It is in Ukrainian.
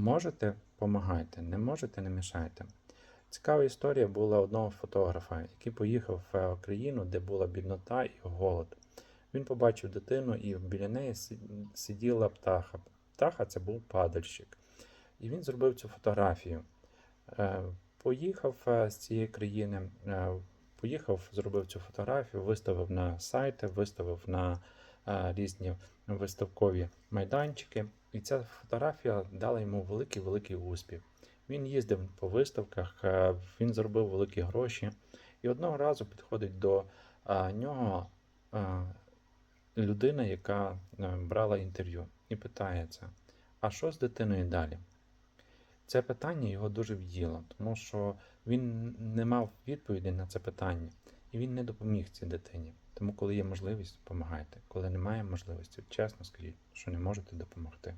Можете, помагайте, не можете, не мішайте. Цікава історія була одного фотографа, який поїхав в країну, де була біднота і голод. Він побачив дитину, і біля неї сиділа птаха. Птаха це був падальщик. І він зробив цю фотографію. Е, Поїхав е, з цієї країни, е, поїхав, зробив цю фотографію, виставив на сайти, виставив на різні виставкові майданчики. І ця фотографія дала йому великий-великий успіх. Він їздив по виставках, е, він заробив великі гроші. І одного разу підходить до е, нього е, людина, яка е, брала інтерв'ю, і питається: а що з дитиною далі? Це питання його дуже в'їло, тому що він не мав відповіді на це питання, і він не допоміг цій дитині. Тому, коли є можливість, допомагайте. Коли немає можливості, чесно скажіть, що не можете допомогти.